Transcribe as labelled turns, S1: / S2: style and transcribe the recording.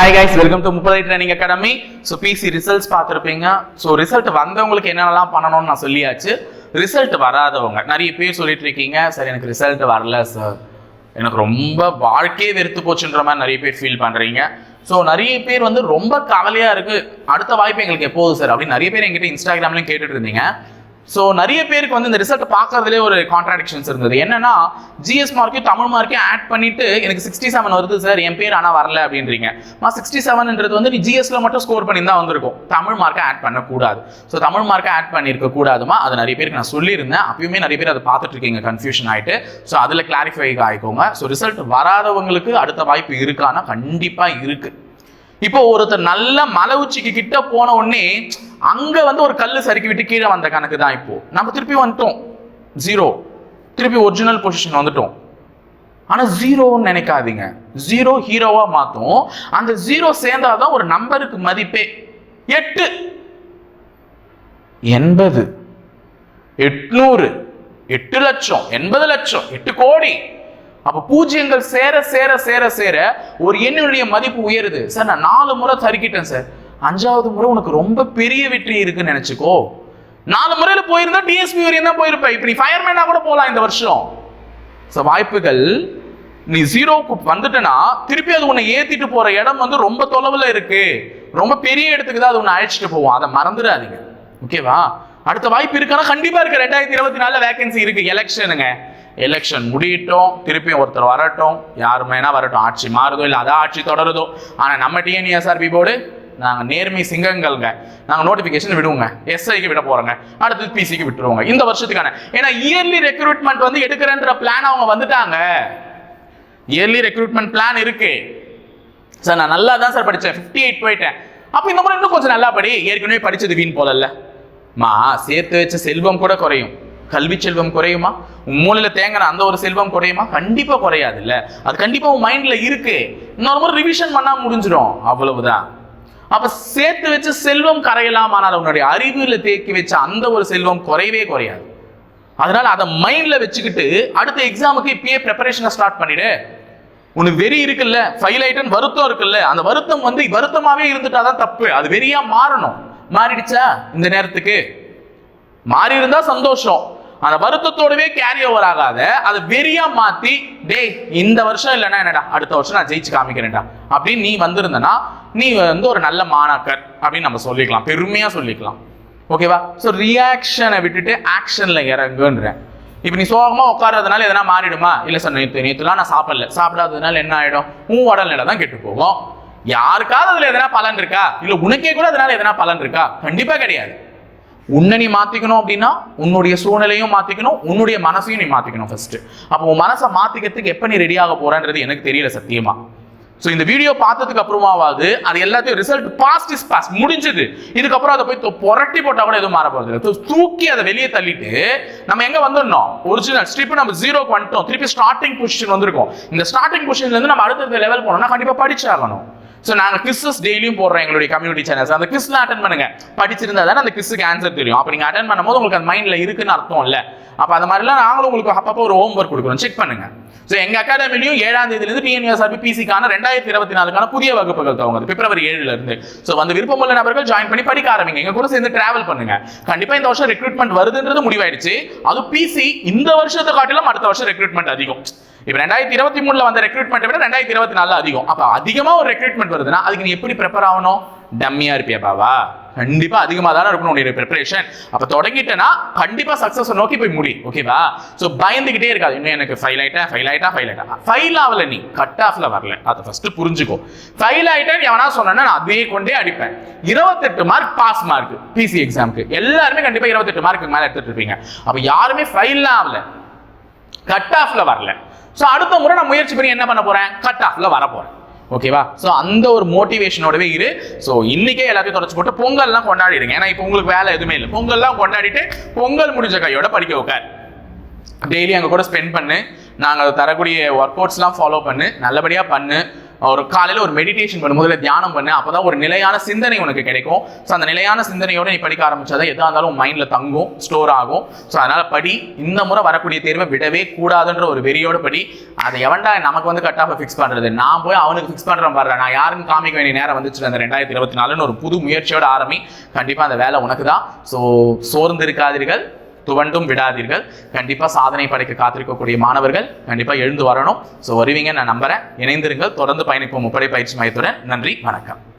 S1: Hi guys welcome to முப்பதை training academy so PC results பார்த்துருப்பீங்க. So result வந்தவங்களுக்கு என்னென்னலாம் பண்ணணும்னு நான் சொல்லியாச்சு. ரிசல்ட் வராதவங்க நிறைய பேர் சொல்லிட்டு இருக்கீங்க. சார் எனக்கு ரிசல்ட் வரல சார் எனக்கு ரொம்ப வாழ்க்கையே வெறுத்து போச்சுன்ற மாதிரி நிறைய பேர் ஃபீல் பண்ணுறீங்க ஸோ நிறைய பேர் வந்து ரொம்ப கவலையாக இருக்குது அடுத்த வாய்ப்பு எங்களுக்கு எப்போது சார் அப்படின்னு நிறைய பேர் எங்கிட்ட இன்ஸ்டாகிராம்லேயும் கேட்டுட்டு இருந்தீங்க. ஸோ நிறைய பேருக்கு வந்து இந்த ரிசல்ட் பார்க்கறதுலே ஒரு கான்ட்ராடிக்ஷன்ஸ் இருந்தது. என்னன்னா ஜிஎஸ் மார்க்கையும் தமிழ் மார்க்கையும் ஆட் பண்ணிட்டு எனக்கு சிக்ஸ்டி செவன் வருது சார் என் பேர் ஆனால் வரல அப்படின்றீங்க. மா சிக்ஸ்டி செவன்ன்றது வந்து நீ ஜிஎஸ்ல மட்டும் ஸ்கோர் பண்ணி தான் வந்திருக்கும். தமிழ் மார்க்கை ஆட் பண்ணக்கூடாது. ஸோ தமிழ் மார்க்கை ஆட் பண்ணியிருக்க கூடாதுமா? அது நிறைய பேருக்கு நான் சொல்லியிருந்தேன். அப்பயுமே நிறைய பேர் அதை பார்த்துட்டு இருக்கீங்க கன்ஃபியூஷன் ஆயிட்டு. ஸோ அதில் கிளாரிஃபை ஆகிக்கோங்க ஸோ ரிசல்ட் வராதவங்களுக்கு அடுத்த வாய்ப்பு இருக்கான்னா கண்டிப்பாக இருக்கு. இப்போ ஒருத்தர் நல்ல மலை உச்சிக்கு கிட்ட போன உடனே அங்க வந்து ஒரு கல் சறுக்கி விட்டு கீழே வந்த கணக்கு தான் இப்போ. நம்ம திருப்பி வந்துட்டோம். ஜீரோ திருப்பி ஒரிஜினல் பொசிஷன் வந்துட்டோம். ஆனா ஜீரோன்னு நினைக்காதீங்க. ஜீரோ ஹீரோவா மாத்தும். அந்த ஜீரோ சேர்ந்தாதான் ஒரு நம்பருக்கு மதிப்பே. எட்டு. எண்பது. எட்நூறு. எட்டு லட்சம். எண்பது லட்சம். எட்டு கோடி. அப்ப பூஜ்ஜியங்கள் சேர சேர சேர சேர ஒரு எண்ணினுடைய மதிப்பு உயருது. சார் நான் நாலு முறை சறுக்கிட்டேன் சார். அஞ்சாவது முறை உனக்கு ரொம்ப பெரிய வெற்றி இருக்குன்னு நினைச்சுக்கோ. நாலு முறையில் போயிருந்தா டிஎஸ்பி வரையும் தான் போயிருப்பேன் இப்போ நீ ஃபயர்மேனாக கூட போகலாம் இந்த வருஷம். ஸோ வாய்ப்புகள் நீ ஜீரோவுக்கு வந்துட்டனா திருப்பி அது உன்னை ஏற்றிட்டு போகிற இடம் வந்து ரொம்ப தொலைவில் இருக்கு. ரொம்ப பெரிய இடத்துக்கு தான் அது உன்னை அழைச்சிட்டு போவோம். அதை மறந்துடாதீங்க. ஓகேவா அடுத்த வாய்ப்பு இருக்கானா? கண்டிப்பாக இருக்குது ரெண்டாயிரத்தி இருபத்தி நாலில் வேகன்சி இருக்குது எலெக்ஷனுங்க எலெக்ஷன் முடியட்டும். திருப்பி ஒருத்தர் வரட்டும். யாருமேனா வரட்டும். ஆட்சி மாறுதோ இல்லை அதான் ஆட்சி தொடருதோ. ஆனால் நம்ம டிஎன்இஎஸ்ஆர்பி போர்டு நாங்கள் நேர்மை சிங்கங்கள்ங்க. நாங்கள் நோட்டிஃபிகேஷன் விடுவோங்க. எஸ்ஐக்கு விட போகிறோங்க அடுத்து பிசிக்கு விட்டுருவோங்க. இந்த வருஷத்துக்கான. ஏன்னா இயர்லி ரெக்ரூட்மெண்ட் வந்து எடுக்கிறேன்ற பிளான் அவங்க வந்துட்டாங்க. இயர்லி ரெக்ரூட்மெண்ட் பிளான் இருக்கு. சார் நான் நல்லா தான் சார் படித்தேன் ஃபிஃப்டி எயிட் போயிட்டேன். அப்போ இந்த முறை இன்னும் கொஞ்சம் நல்லா படி. ஏற்கனவே படித்தது வீண் போலல்ல. மா சேர்த்து வச்ச செல்வம் கூட குறையும். கல்வி செல்வம் குறையுமா? மூலையில் மூலையில தேங்கின அந்த ஒரு செல்வம் குறையுமா? கண்டிப்பாக குறையாதுல்ல. அது கண்டிப்பாக உன் மைண்டில் இருக்கு. இன்னொரு முறை ரிவிஷன் பண்ணால் முடிஞ்சிடும். அவ்வளவுதான். அப்ப சேர்த்து வச்சு செல்வம் கரையலாம் ஆனால் உன்னுடைய அறிவுல தேக்கி வச்ச அந்த ஒரு செல்வம் குறையவே குறையாது. அதனால அதை மைண்ட்ல வச்சுக்கிட்டு அடுத்த எக்ஸாமுக்கு இப்பயே ப்ரிப்பரேஷனை ஸ்டார்ட் பண்ணிடு. உனக்கு வெறி இருக்குல்ல ஃபைல் ஐட்டன் வருத்தம் இருக்குல்ல அந்த வருத்தம் வந்து வருத்தமாவே இருந்துட்டாதான் தப்பு. அது வெறியா மாறணும். மாறிடுச்சா இந்த நேரத்துக்கு? மாறி இருந்தா சந்தோஷம். அந்த வருத்தத்தோடவே கேரி ஓவர் ஆகாத அதை வெறியா மாத்தி டேய் இந்த வருஷம் இல்லைன்னா என்னடா அடுத்த வருஷம் நான் ஜெயிச்சு காமிக்கிறேன்டா. அப்படின்னு நீ வந்திருந்தனா நீ வந்து ஒரு நல்ல மாணாக்கர் அப்படின்னு நம்ம சொல்லிக்கலாம். பெருமையாக சொல்லிக்கலாம். ஓகேவா ஸோ ரியாக்ஷனை விட்டுட்டு ஆக்ஷனில் இறங்குன்றேன். இப்போ நீ சோகமாக உட்கார்றதுனால எதனா மாறிடுமா? இல்லை சார் நேற்று நேற்றுலாம் நான் சாப்பிடல. சாப்பிடாததுனால என்ன ஆகிடும் உன் உடல்நிலை தான் கெட்டு போகும். யாருக்காவது அதில் எதனா பலன் இருக்கா? இல்லை உனக்கே கூட அதனால எதனா பலன் இருக்கா? கண்டிப்பாக கிடையாது. உன்னை நீ மாற்றிக்கணும் அப்படின்னா உன்னுடைய சூழ்நிலையும் மாற்றிக்கணும் உன்னுடைய மனசையும் நீ மாற்றிக்கணும் ஃபர்ஸ்ட் அப்போ உன் மனசை மாற்றிக்கிறதுக்கு எப்போ நீ ரெடி போகிறான்றது எனக்கு தெரியல சத்தியமாக ஸோ இந்த வீடியோ பார்த்ததுக்கு அப்புறமாவது அது எல்லாத்தையும் ரிசல்ட் பாஸ்ட் இஸ் பாஸ் முடிஞ்சது. இதுக்கப்புறம் அதை போய் தொ- புரட்டி போட்டால் கூட எதுவும் மாற போகிறது தூக்கி அதை வெளியே தள்ளிட்டு நம்ம எங்கே வந்துடணும் ஒரிஜினல் ஸ்ட்ரிப்பு நம்ம ஜீரோக்கு வந்துட்டோம். திருப்பி ஸ்டார்டிங் பொசிஷன் வந்திருக்கும். இந்த ஸ்டார்டிங் பொசிஷன்லேருந்து நம்ம அடுத்த லெவல் போனோம்னா கண்டிப்பாக படிச்சாகணும் ஸோ நாங்கள் கிறிஸ்டஸ் டெய்லியும் போடுறோம் எங்களுடைய கம்யூனிட்டி சேனல்ஸ் அந்த கிறிஸ்லாம் அட்டன் பண்ணுங்க. படிச்சிருந்தா தானே அந்த கிறிஸ்க்கு ஆன்சர் தெரியும். அப்போ நீங்கள் அட்டன் பண்ணும்போது உங்களுக்கு அந்த மைண்டில் இருக்குன்னு அர்த்தம் இல்லை அப்போ அந்த மாதிரிலாம் நாங்களும் உங்களுக்கு அப்பப்போ ஒரு ஹோம் ஒர்க் கொடுக்குறோம் செக் பண்ணுங்க. ஸோ எங்கள் அகாடமிலையும் ஏழாம் தேதியிலிருந்து டிஎன்எஸ்ஆர்பி பிசிக்கான ரெண்டாயிரத்தி இருபத்தி நாலுக்கான புதிய வகுப்புகள் துவங்குது. பிப்ரவரி ஏழுல இருந்து. ஸோ வந்து விருப்பமுள்ள நபர்கள் ஜாயின் பண்ணி படிக்க ஆரம்பிங்க. எங்க கூட சேர்ந்து டிராவல் பண்ணுங்க. கண்டிப்பா இந்த வருஷம் ரெக்ரூட்மெண்ட் வருதுன்றது முடிவாயிடுச்சு. அது பிசி இந்த வருஷத்தை காட்டிலும் அடுத்த வருஷம் ரெக்ரூட்மெண்ட் அதிகம். இப்போ ரெண்டாயிரத்தி இருபத்தி மூணுல வந்த ரெக்ரூட்மெண்ட் விட ரெண்டாயிரத்தி இருபத்தி நாலு அதிகம். அப்ப அதிகமா ஒரு ரெக்ரூட்மெண்ட் வருதுன்னா அதுக்கு நீ எப்படி ப்ரிப்பேர் ஆகணும்? டம்மியா இருப்பியா பாவா கண்டிப்பா அதிகமா தானே இருக்கணும் உன்னுடைய ப்ரிப்பரேஷன் அப்ப தொடங்கிட்டேன்னா கண்டிப்பா சக்சஸ் நோக்கி போய் முடி ஓகேவா சோ பயந்துகிட்டே இருக்காது. இன்னும் எனக்கு ஃபைல் ஆகிட்டேன் ஃபைல் ஆயிட்டா ஃபைல் ஆயிட்டா. ஃபைல் ஆகல நீ. கட் ஆஃப்ல வரல. அதை ஃபர்ஸ்ட் புரிஞ்சுக்கோ. ஃபைல் ஆகிட்டேன் எவனா சொன்னா நான் அதே கொண்டே அடிப்பேன். இருபத்தெட்டு மார்க் பாஸ் மார்க் பிசி எக்ஸாமுக்கு எல்லாருமே கண்டிப்பா இருபத்தெட்டு மார்க்கு மேல எடுத்துட்டு இருப்பீங்க. அப்ப யாருமே ஃபைல் ஆகல. கட் ஆஃப்ல வரல. ஸோ அடுத்த முறை நான் முயற்சி பண்ணி என்ன பண்ண போறேன்? கட் ஆஃப்ல வர போறேன். ஓகேவா ஸோ அந்த ஒரு மோட்டிவேஷனோடவே இரு. ஸோ இன்னைக்கே எல்லாத்தையும் தொடச்சு போட்டு பொங்கல்லாம் கொண்டாடிடுங்க. ஏன்னா இப்போ உங்களுக்கு வேலை எதுவுமே இல்லை. பொங்கல்லாம் கொண்டாடிட்டு பொங்கல் முடிஞ்ச கையோட படிக்க உட்கார். டெய்லி அங்கே கூட ஸ்பெண்ட் பண்ணு. நாங்கள் தரக்கூடிய ஒர்க் அவுட்ஸ்லாம் ஃபாலோ பண்ணு. நல்லபடியாக பண்ணு. ஒரு காலையில் ஒரு மெடிடேஷன் பண்ணு முதல்ல தியானம் பண்ணு அப்பதான் ஒரு நிலையான சிந்தனை உனக்கு கிடைக்கும். ஸோ அந்த நிலையான சிந்தனையோட நீ படிக்க ஆரம்பிச்சாதான் எதாக இருந்தாலும் மைண்டில் தங்கும் ஸ்டோர் ஆகும். ஸோ அதனால் படி இந்த முறை வரக்கூடிய தேர்வை விடவே கூடாதுன்ற ஒரு வெறியோடு படி. அதை எவன்டா நமக்கு வந்து கட் ஆஃப் ஃபிக்ஸ் பண்ணுறது நான் போய் அவனுக்கு ஃபிக்ஸ் பண்ணுறேன் பாரு நான் யாருன்னு காமிக்க வேண்டிய நேரம் வந்துச்சு அந்த ரெண்டாயிரத்தி இருபத்தி நாலுன்னு ஒரு புது முயற்சியோட ஆரம்பி. கண்டிப்பாக அந்த வேலை உனக்கு தான் ஸோ சோர்ந்து இருக்காதீர்கள். துவண்டும் விடாதீர்கள். கண்டிப்பாக சாதனை படைக்க காத்திருக்கக்கூடிய மாணவர்கள் கண்டிப்பாக எழுந்து வரணும். ஸோ வருவீங்க நான் நம்புகிறேன் இணைந்திருங்கள். தொடர்ந்து பயணிப்போம். முப்படை பயிற்சி மையத்துடன் நன்றி. வணக்கம்.